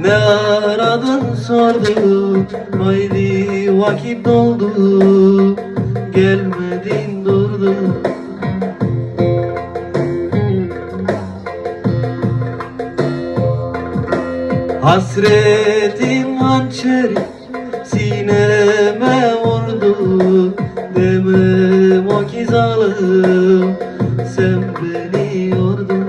Ne aradın sordum Haydi vakit doldu. Gelmedin durdun Hasretim hançeri sineme vurdu. Demem o ki zalim sen beni yordun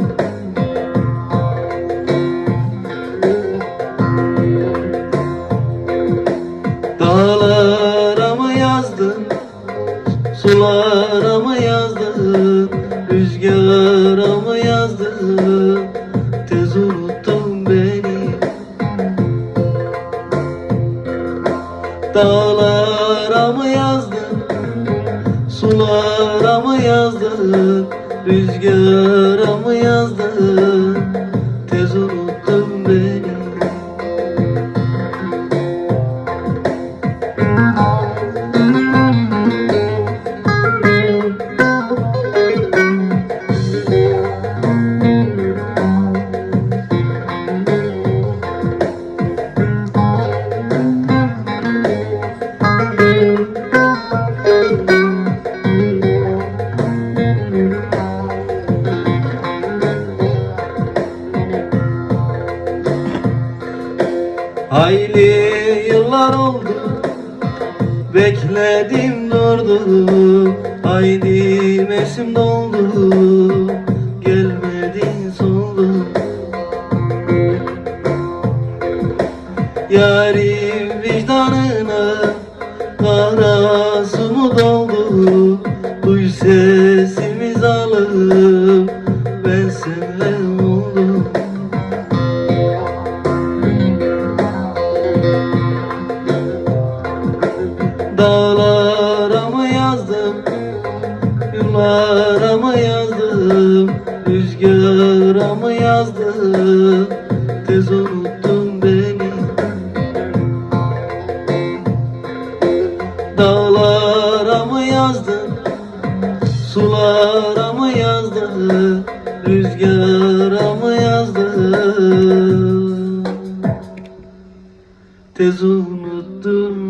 Sulara mı yazdın? Rüzgara mı yazdın? Tez unuttun beni. Dağlara mı yazdın? Sulara mı yazdın? Rüzgara mı yazdın? Tez beni Hayli yıllar oldu Bekledim durdum Haydi mesim doldu Gelmedin soldun Yarim vicdanına Kara su mu doldu? Duy sesimi zalim Dağlara mı yazdım? Yıllara mı yazdım? Rüzgara mı yazdım? Tez unuttun beni. Dağlara mı yazdın? Sulara mı yazdın? Rüzgara mı yazdın? Tez unuttun